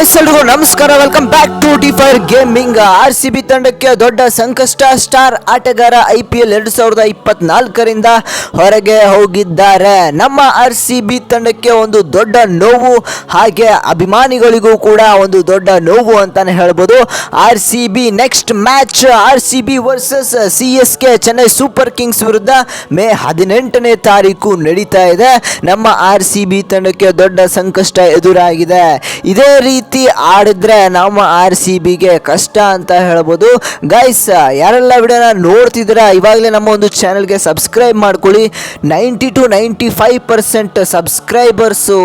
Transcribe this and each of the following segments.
ಎಲ್ರಿಗೂ ನಮಸ್ಕಾರ. Welcome back to D fire gaming R C B ತಂಡಕ್ಕೆ ದೊಡ್ಡ ಸಂಕಷ್ಟ. ಸ್ಟಾರ್ ಆಟಗಾರ ಐ ಪಿ ಎಲ್ ಎರಡು ಸಾವಿರದ ಇಪ್ಪತ್ನಾಲ್ಕರಿಂದ ಹೊರಗೆ ಹೋಗಿದ್ದಾರೆ. ನಮ್ಮ ಆರ್ ಸಿ ಬಿ ತಂಡಕ್ಕೆ ಒಂದು ದೊಡ್ಡ ನೋವು, ಹಾಗೆ ಅಭಿಮಾನಿಗಳಿಗೂ ಕೂಡ ಒಂದು ದೊಡ್ಡ ನೋವು ಅಂತಾನೆ ಹೇಳ್ಬೋದು. R C B next match R C B versus C S K Chennai super kings ವಿರುದ್ಧ ಮೇ ಹದಿನೆಂಟನೇ ತಾರೀಕು ನಡೀತಾ ಇದೆ. ನಮ್ಮ ಆರ್ ಸಿ ಬಿ ತಂಡಕ್ಕೆ ದೊಡ್ಡ ಸಂಕಷ್ಟ ಎದುರಾಗಿದೆ. ಇದೇ ರೀತಿ ಆಡಿದ್ರೆ ನಮ್ಮ ಆರ್ ಸಿ ಬಿಗೆ ಕಷ್ಟ ಅಂತ ಹೇಳ್ಬೋದು. ಗೈಸ್ ಯಾರೆಲ್ಲ ವಿಡಿಯೋನ ನೋಡ್ತಿದ್ದೀರಾ, ಇವಾಗಲೇ ನಮ್ಮ ಒಂದು ಚಾನಲ್ಗೆ ಸಬ್ಸ್ಕ್ರೈಬ್ ಮಾಡ್ಕೊಳ್ಳಿ. Ninety to ninety five percent subscribers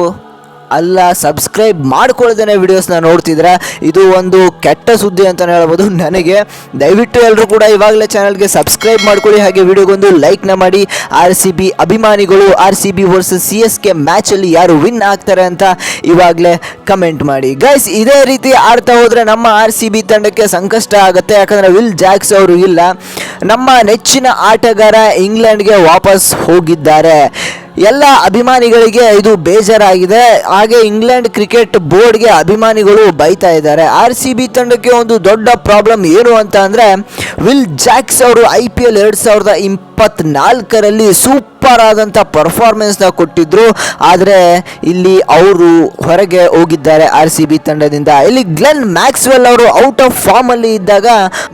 ಅಲ್ಲ ಸಬ್ಸ್ಕ್ರೈಬ್ ಮಾಡ್ಕೊಳ್ದೇನೆ ವಿಡಿಯೋಸ್ನ ನೋಡ್ತಿದ್ರೆ ಇದು ಒಂದು ಕೆಟ್ಟ ಸುದ್ದಿ ಅಂತಲೇ ಹೇಳ್ಬೋದು. ನನಗೆ ದಯವಿಟ್ಟು ಎಲ್ಲರೂ ಕೂಡ ಇವಾಗಲೇ ಚಾನಲ್ಗೆ ಸಬ್ಸ್ಕ್ರೈಬ್ ಮಾಡ್ಕೊಳ್ಳಿ. ಹಾಗೆ ವಿಡಿಯೋಗೊಂದು ಲೈಕ್ನ ಮಾಡಿ. ಆರ್ ಸಿ ಬಿ ಅಭಿಮಾನಿಗಳು R C B versus C S K ಮ್ಯಾಚಲ್ಲಿ ಯಾರು ವಿನ್ ಆಗ್ತಾರೆ ಅಂತ ಇವಾಗಲೇ ಕಮೆಂಟ್ ಮಾಡಿ. ಗೈಸ್ ಇದೇ ರೀತಿ ಆಡ್ತಾ ಹೋದರೆ ನಮ್ಮ ಆರ್ ಸಿ ಬಿ ತಂಡಕ್ಕೆ ಸಂಕಷ್ಟ ಆಗುತ್ತೆ. ಯಾಕಂದರೆ ವಿಲ್ ಜಾಕ್ಸ್ ಅವರು ಇಲ್ಲ. ನಮ್ಮ ನೆಚ್ಚಿನ ಆಟಗಾರ ಇಂಗ್ಲೆಂಡ್ಗೆ ವಾಪಸ್ ಹೋಗಿದ್ದಾರೆ. ಎಲ್ಲ ಅಭಿಮಾನಿಗಳಿಗೆ ಇದು ಬೇಜಾರಾಗಿದೆ. ಹಾಗೆ ಇಂಗ್ಲೆಂಡ್ ಕ್ರಿಕೆಟ್ ಬೋರ್ಡ್ಗೆ ಅಭಿಮಾನಿಗಳು ಬೈತಾ ಇದ್ದಾರೆ. ಆರ್ ಸಿ ಬಿ ತಂಡಕ್ಕೆ ಒಂದು ದೊಡ್ಡ ಪ್ರಾಬ್ಲಮ್ ಏನು ಅಂತ ಅಂದರೆ ವಿಲ್ ಜಾಕ್ಸ್ ಅವರು ಐ ಪಿ ಎಲ್ ಎರಡು ಸಾವಿರದ ಇಪ್ಪತ್ತ್ನಾಲ್ಕರಲ್ಲಿ ಸೂಪರ್ ಆದಂಥ ಪರ್ಫಾರ್ಮೆನ್ಸ್ನ ಕೊಟ್ಟಿದ್ರು. ಆದರೆ ಇಲ್ಲಿ ಅವರು ಹೊರಗೆ ಹೋಗಿದ್ದಾರೆ ಆರ್ ಸಿ ಬಿ ತಂಡದಿಂದ. ಇಲ್ಲಿ ಗ್ಲೆನ್ ಮ್ಯಾಕ್ಸ್ವೆಲ್ ಅವರು ಔಟ್ ಆಫ್ ಫಾರ್ಮ್ ಅಲ್ಲಿ ಇದ್ದಾಗ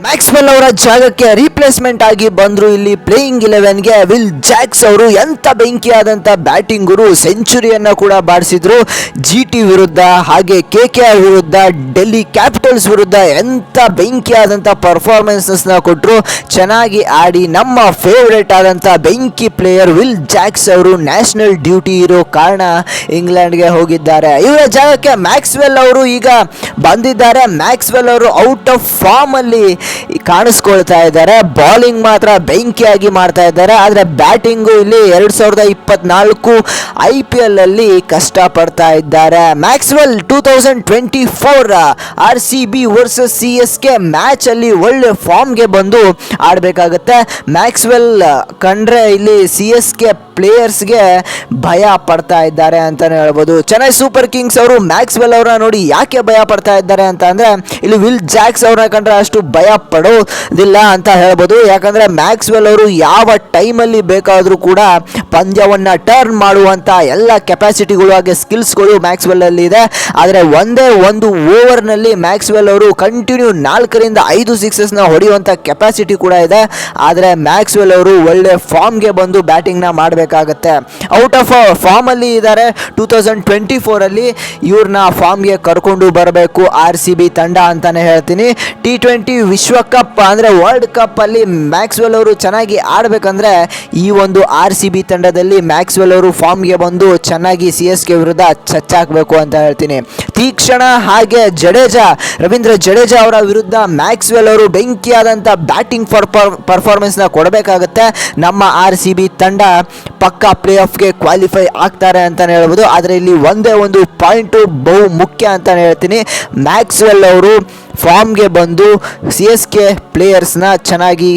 ಮ್ಯಾಕ್ಸ್ವೆಲ್ ಅವರ ಜಾಗಕ್ಕೆ ರೀಪ್ಲೇಸ್ಮೆಂಟ್ ಆಗಿ ಬಂದರು. ಇಲ್ಲಿ ಪ್ಲೇಯಿಂಗ್ ಇಲೆವೆನ್ಗೆ ವಿಲ್ ಜಾಕ್ಸ್ ಅವರು ಎಂತ ಬೆಂಕಿಯಾದಂಥ ಬ್ಯಾಟಿಂಗರು ಸೆಂಚುರಿಯನ್ನ ಕೂಡ ಬಾರಿಸಿದ್ರು. ಜಿ ಟಿ ವಿರುದ್ಧ ಹಾಗೆ ಕೆ ಕೆ ಆರ್ ವಿರುದ್ಧ ಡೆಲ್ಲಿ ಕ್ಯಾಪಿಟಲ್ಸ್ ವಿರುದ್ಧ ಎಂತ ಬೆಂಕಿಯಾದಂಥ ಪರ್ಫಾರ್ಮೆನ್ಸಸ್ನ ಕೊಟ್ಟರು ಚೆನ್ನಾಗಿ ಆಡಿ ನಮ್ಮ ಫೇವ್ರೇಟ್ ಆದಂಥ ಬೆಂಕಿ ಪ್ಲೇಯರ್ ವಿಲ್ ಜಾಕ್ಸ್ ಅವರು ನ್ಯಾಷನಲ್ ಡ್ಯೂಟಿ ಇರೋ ಕಾರಣ ಇಂಗ್ಲೆಂಡ್ಗೆ ಹೋಗಿದ್ದಾರೆ. ಇವರ ಜಾಗಕ್ಕೆ ಮ್ಯಾಕ್ಸ್ವೆಲ್ ಅವರು ಈಗ ಬಂದಿದ್ದಾರೆ. ಮ್ಯಾಕ್ಸ್ವೆಲ್ ಅವರು ಔಟ್ ಆಫ್ ಫಾರ್ಮ್ ಅಲ್ಲಿ ಕಾಣಿಸ್ಕೊಳ್ತಾ ಇದ್ದಾರೆ. ಬಾಲಿಂಗ್ ಮಾತ್ರ ಬೆಂಕಿಯಾಗಿ ಮಾಡ್ತಾ ಇದ್ದಾರೆ. ಆದರೆ ಬ್ಯಾಟಿಂಗು ಇಲ್ಲಿ ಎರಡು ಸಾವಿರದ ಇಪ್ಪತ್ನಾಲ್ಕು ಐ ಪಿ ಎಲ್ ಅಲ್ಲಿ ಕಷ್ಟಪಡ್ತಾ ಇದ್ದಾರೆ. Maxwell two thousand twenty four R C B versus C S K match ಅಲ್ಲಿ ಒಳ್ಳೆ ಫಾರ್ಮ್ಗೆ ಬಂದು ಆಡಬೇಕಾಗತ್ತೆ. ಮ್ಯಾಕ್ಸ್ವೆಲ್ ಕಂಡ್ರೆ ಇಲ್ಲಿ ಸಿ ಎಸ್ ಕೆ ಪ್ಲೇಯರ್ಸ್ಗೆ ಭಯ ಪಡ್ತಾ ಇದ್ದಾರೆ ಅಂತಲೇ ಹೇಳ್ಬೋದು. ಚೆನ್ನೈ ಸೂಪರ್ ಕಿಂಗ್ಸ್ ಅವರು ಮ್ಯಾಕ್ಸ್ವೆಲ್ ಅವರನ್ನ ನೋಡಿ ಯಾಕೆ ಭಯ ಪಡ್ತಾ ಇದ್ದಾರೆ ಅಂತ ಅಂದರೆ, ಇಲ್ಲಿ ವಿಲ್ ಜಾಕ್ಸ್ ಅವ್ರನ್ನ ಕಂಡ್ರೆ ಅಷ್ಟು ಭಯ ಪಡೋದಿಲ್ಲ ಅಂತ ಹೇಳ್ಬೋದು. ಯಾಕಂದ್ರೆ ಮ್ಯಾಕ್ಸ್ವೆಲ್ ಅವರು ಯಾವ ಟೈಮಲ್ಲಿ ಬೇಕಾದರೂ ಕೂಡ ಪಂದ್ಯವನ್ನು ಟರ್ನ್ ಮಾಡುವಂಥ ಎಲ್ಲ ಕೆಪಾಸಿಟಿಗಳು ಹಾಗೆ ಸ್ಕಿಲ್ಸ್ಗಳು ಮ್ಯಾಕ್ಸ್ವೆಲ್ಲಲ್ಲಿ ಇದೆ. ಆದರೆ ಒಂದೇ ಒಂದು ಓವರ್ನಲ್ಲಿ ಮ್ಯಾಕ್ಸ್ವೆಲ್ ಅವರು ಕಂಟಿನ್ಯೂ ನಾಲ್ಕರಿಂದ ಐದು ಸಿಕ್ಸಸ್ನ ಹೊಡೆಯುವಂಥ ಕೆಪಾಸಿಟಿ ಕೂಡ ಇದೆ. ಆದರೆ ಮ್ಯಾಕ್ಸ್ವೆಲ್ ಅವರು ಒಳ್ಳೆ ಫಾರ್ಮ್ಗೆ ಬಂದು ಬ್ಯಾಟಿಂಗ್ನ ಮಾಡಬೇಕಾಗತ್ತೆ. ಔಟ್ ಆಫ್ ಫಾರ್ಮಲ್ಲಿ ಇದ್ದಾರೆ ಟೂ ತೌಸಂಡ್ ಟ್ವೆಂಟಿ ಫೋರಲ್ಲಿ ಇವ್ರನ್ನ ಫಾರ್ಮ್ಗೆ ಕರ್ಕೊಂಡು ಬರಬೇಕು ಆರ್ ಸಿ ಬಿ ತಂಡ ಅಂತಲೇ ಹೇಳ್ತೀನಿ. ಟಿ ಟ್ವೆಂಟಿ ವಿಶ್ವಕಪ್ ಅಂದರೆ ವರ್ಲ್ಡ್ ಕಪ್ಪಲ್ಲಿ ಮ್ಯಾಕ್ಸ್ವೆಲ್ ಅವರು ಚೆನ್ನಾಗಿ ಆಡಬೇಕಂದ್ರೆ ಈ ಒಂದು ಆರ್ ಸಿ ಬಿ ತಂಡದಲ್ಲಿ ಮ್ಯಾಕ್ಸ್ವೆಲ್ ಅವರು ಫಾರ್ಮ್ಗೆ ಬಂದು ಚೆನ್ನಾಗಿ ಸಿ ಎಸ್ ಕೆ ವಿರುದ್ಧ ಚಚ್ಚಾಕಬೇಕು ಅಂತ ಹೇಳ್ತೀನಿ. ತೀಕ್ಷಣ ಹಾಗೆ ಜಡೇಜಾ, ರವೀಂದ್ರ ಜಡೇಜಾ ಅವರ ವಿರುದ್ಧ ಮ್ಯಾಕ್ಸ್ವೆಲ್ ಅವರು ಬೆಂಕಿಯಾದಂಥ ಬ್ಯಾಟಿಂಗ್ ಪರ್ಫಾರ್ಮೆನ್ಸ್ನ ಕೊಡಬೇಕಾಗುತ್ತೆ. ನಮ್ಮ ಆರ್ ಸಿ ಬಿ ತಂಡ ಪಕ್ಕಾ ಪ್ಲೇ ಆಫ್ಗೆ ಕ್ವಾಲಿಫೈ ಆಗ್ತಾರೆ ಅಂತಲೇ ಹೇಳ್ಬೋದು. ಆದರೆ ಇಲ್ಲಿ ಒಂದೇ ಒಂದು ಪಾಯಿಂಟು ಬಹು ಮುಖ್ಯ ಅಂತಲೇ ಹೇಳ್ತೀನಿ. ಮ್ಯಾಕ್ಸ್ವೆಲ್ ಅವರು ಫಾರ್ಮ್ಗೆ ಬಂದು ಸಿ ಎಸ್ ಕೆ ಪ್ಲೇಯರ್ಸ್ನ ಚೆನ್ನಾಗಿ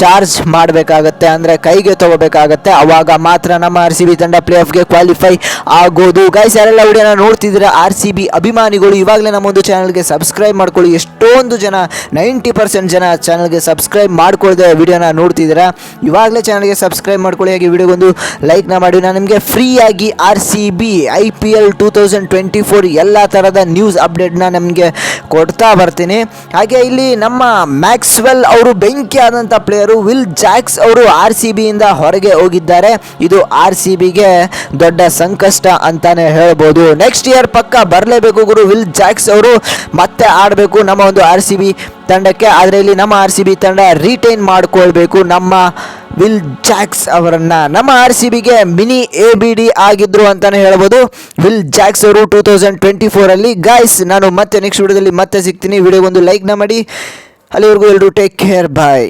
ಚಾರ್ಜ್ ಮಾಡಬೇಕಾಗತ್ತೆ, ಅಂದರೆ ಕೈಗೆ ತಗೋಬೇಕಾಗತ್ತೆ. ಆವಾಗ ಮಾತ್ರ ನಮ್ಮ ಆರ್ ಸಿ ಬಿ ತಂಡ ಪ್ಲೇ ಆಫ್ಗೆ ಕ್ವಾಲಿಫೈ ಆಗೋದು. ಗೈಸ್ ಯಾರೆಲ್ಲ ವಿಡಿಯೋನ ನೋಡ್ತಿದ್ರೆ ಆರ್ ಸಿ ಬಿ ಅಭಿಮಾನಿಗಳು, ಇವಾಗಲೇ ನಮ್ಮೊಂದು ಚಾನಲ್ಗೆ ಸಬ್ಸ್ಕ್ರೈಬ್ ಮಾಡ್ಕೊಳ್ಳಿ. ಎಷ್ಟೊಂದು ಜನ, ನೈಂಟಿ ಪರ್ಸೆಂಟ್ ಜನ ಚಾನಲ್ಗೆ ಸಬ್ಸ್ಕ್ರೈಬ್ ಮಾಡ್ಕೊಳ್ದೆ ವಿಡಿಯೋನ ನೋಡ್ತಿದ್ದೀರಾ, ಇವಾಗಲೇ ಚಾನಲ್ಗೆ ಸಬ್ಸ್ಕ್ರೈಬ್ ಮಾಡ್ಕೊಳ್ಳಿ. ಹಾಗೆ ವಿಡಿಯೋಗೊಂದು ಲೈಕ್ನ ಮಾಡಿ. ನಾನು ನಿಮಗೆ ಫ್ರೀಯಾಗಿ R C B, I P L, two thousand twenty four, ಎಲ್ಲ ಥರದ ನ್ಯೂಸ್ ಅಪ್ಡೇಟ್ನ ನಮಗೆ ಕೊಡ್ತಾ ಬರ್ತೀನಿ. ಹಾಗೆ ಇಲ್ಲಿ ನಮ್ಮ ಮ್ಯಾಕ್ಸ್ವೆಲ್ ಅವರು ಬೆಂಕಿ ಆದಂಥ ಪ್ಲೇಯರು ವಿಲ್ ಜಾಕ್ಸ್ ಅವರು ಆರ್ ಸಿ ಬಿಯಿಂದ ಹೊರಗೆ ಹೋಗಿದ್ದಾರೆ. ಇದು ಆರ್ ಸಿ ಬಿಗೆ ದೊಡ್ಡ ಸಂಕಷ್ಟ ಅಂತಾನೆ ಹೇಳ್ಬೋದು. ನೆಕ್ಸ್ಟ್ ಇಯರ್ ಪಕ್ಕ ಬರಲೇಬೇಕು ಗುರು, ವಿಲ್ ಜಾಕ್ಸ್ ಅವರು ಮತ್ತೆ ಆಡಬೇಕು ನಮ್ಮ ಒಂದು ಆರ್ ಸಿ ಬಿ ತಂಡಕ್ಕೆ, ಆದರೆ ಇಲ್ಲಿ ನಮ್ಮ ಆರ್ ಸಿ ಬಿ ತಂಡ ರಿಟೈನ್ ಮಾಡಿಕೊಳ್ಬೇಕು. ನಮ್ಮ ವಿಲ್ ಜಾಕ್ಸ್ ಅವರನ್ನ, ನಮ್ಮ ಆರ್ ಸಿ ಬಿಗೆ ಮಿನಿ ಎ ಬಿ ಡಿ ಆಗಿದ್ರು ಅಂತಾನೆ ಹೇಳ್ಬೋದು. ವಿಲ್ ಜಾಕ್ಸ್ ಅವರು ಟೂ ತೌಸಂಡ್ ಟ್ವೆಂಟಿ ಫೋರಲ್ಲಿ ಗಾಯ್ಸ್ ನಾನು ಮತ್ತೆ ನೆಕ್ಸ್ಟ್ ವಿಡಿಯೋದಲ್ಲಿ ಮತ್ತೆ ಸಿಗ್ತೀನಿ. ವಿಡಿಯೋಗೊಂದು ಲೈಕ್ನ ಮಾಡಿ. ಅಲ್ಲಿವರೆಗೂ ಎಲ್ಲರೂ ಟೇಕ್ ಕೇರ್ ಬಾಯ್